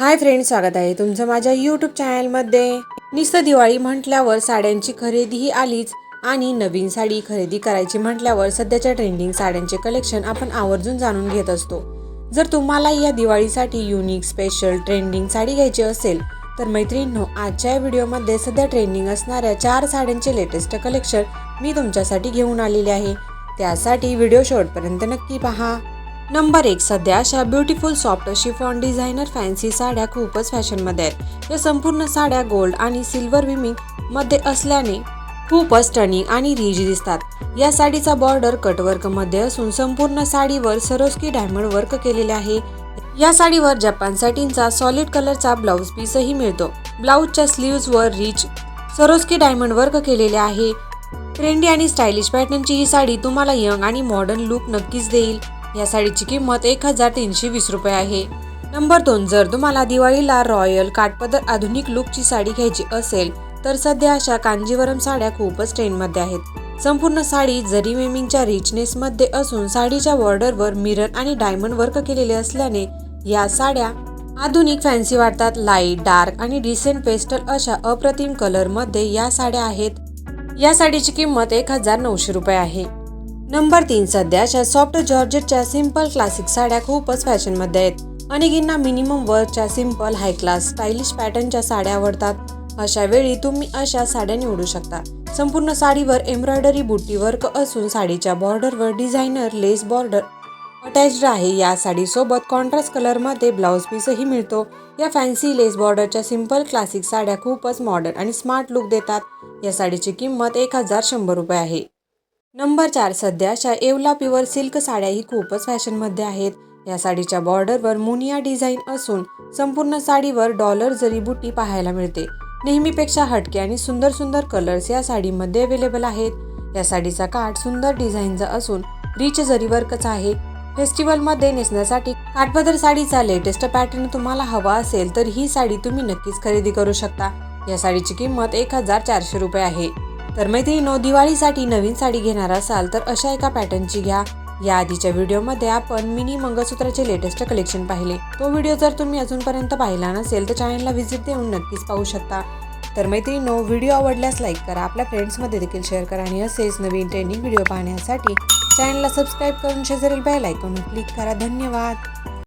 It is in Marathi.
हाय फ्रेंड स्वागत आहे तुमचं माझ्या यूट्यूब चॅनलमध्ये नुसतं दिवाळी म्हटल्यावर साड्यांची खरेदी ही आलीच आणि नवीन साडी खरेदी करायची म्हटल्यावर सध्याच्या ट्रेंडिंग साड्यांचे कलेक्शन आपण आवर्जून जाणून घेत असतो. जर तुम्हाला या दिवाळीसाठी युनिक स्पेशल ट्रेंडिंग साडी घ्यायची असेल तर मैत्रिणींनो आजच्या व्हिडिओमध्ये सध्या ट्रेंडिंग असणाऱ्या चार साड्यांचे लेटेस्ट कलेक्शन मी तुमच्यासाठी घेऊन आलेले आहे. त्यासाठी व्हिडिओ शेवटपर्यंत नक्की पहा. नंबर एक सध्या अशा beautiful soft chiffon designer fancy साड्या खूपच फॅशनमध्ये आहेत. या संपूर्ण साड्या गोल्ड आणि सिल्वर विमिंगमध्ये असल्याने खूपच स्टनिंग आणि रिच दिसतात. या साडीचा बॉर्डर कटवर्कमध्ये असून संपूर्ण साडीवर सरोस्की डायमंड वर्क केलेले आहे. या साडीवर जपान सॅटिनचा सॉलिड कलरचा ब्लाऊज पीसही मिळतो. ब्लाऊजच्या स्लीव्ज वर रिच सरोस्की डायमंड वर्क केलेले आहे. ट्रेंडी आणि स्टायलिश पॅटर्नची ही साडी तुम्हाला यंग आणि मॉडर्न लुक नक्कीच देईल. या साडीची किंमत एक हजार तीनशे वीस रुपये आहे. नंबर दोन जर तुम्हाला दिवाळीला रॉयल काठपदर आधुनिक लुकची साडी घ्यायची असेल तर सध्या अशा कांजीवरम साड्या खूपच ट्रेंडमध्ये आहेत. संपूर्ण साडी जरी वेमिंगच्या रिचनेसमध्ये असून साडीच्या बॉर्डरवर मिरर आणि डायमंड वर्क केलेले असल्याने या साड्या आधुनिक फॅन्सी वाटतात. लाइट डार्क आणि डिसेंट पेस्टल अशा अप्रतिम कलरमध्ये या साड्या आहेत. या साडीची किंमत एक हजार नऊशे रुपये आहे. नंबर तीन सध्याच्या सॉफ्ट जॉर्जेटच्या सिंपल क्लासिक साड्या खूपच फॅशनमध्ये आहेत. अनेकींना मिनिमम वर्कच्या सिंपल हाय क्लास स्टायलिश पॅटर्नच्या साड्या आवडतात. अशा वेळी तुम्ही अशा साड्या निवडू शकता. संपूर्ण साडीवर एम्ब्रॉयडरी बुट्टी वर्क असून साडीच्या बॉर्डरवर डिझायनर लेस बॉर्डर अटॅच्ड आहे. या साडीसोबत कॉन्ट्रास्ट कलरमध्ये ब्लाऊज पीसही मिळतो. या फॅन्सी लेस बॉर्डरच्या सिंपल क्लासिक साड्या खूपच मॉडर्न आणि स्मार्ट लुक देतात. या साडीची किंमत एक हजार शंभर रुपये आहे. नंबर चार सध्याच्या येवला प्युअर सिल्क साड्याही खूपच फॅशनमध्ये आहेत. या साडीच्या बॉर्डरवर मुनिया डिझाईन असून संपूर्ण साडीवर डॉलर जरी बुटी पाहायला मिळते नेहमीपेक्षा हटके आणि सुंदर सुंदर कलर्स या साडीमध्ये अवेलेबल आहेत. या साडीचा काठ सुंदर डिझाईनचा असून रिच जरी वर्कचा आहे. फेस्टिवलमध्ये नेसण्यासाठी काठपदर साडीचा लेटेस्ट पॅटर्न तुम्हाला हवा असेल तर ही साडी तुम्ही नक्कीच खरेदी करू शकता. या साडीची किंमत एक हजार चारशे रुपये आहे. तर मैत्रिणीनो दिवाळीसाठी नवीन साडी घेणार असाल तर अशा एका पॅटर्नची घ्या. या आधीच्या व्हिडिओमध्ये आपण मिनी मंगळसूत्राचे लेटेस्ट कलेक्शन पाहिले. तो व्हिडिओ जर तुम्ही अजूनपर्यंत पाहिला नसेल तर चॅनलला व्हिजिट देऊन नक्कीच पाहू शकता. तर मैत्रिणीनो व्हिडिओ आवडल्यास लाईक करा. आपल्या फ्रेंड्समध्ये देखील शेअर करा आणि असेच नवीन ट्रेंडिंग व्हिडिओ पाहण्यासाठी चॅनलला सबस्क्राईब करून शेजारील बेल आयकॉन क्लिक करा. धन्यवाद!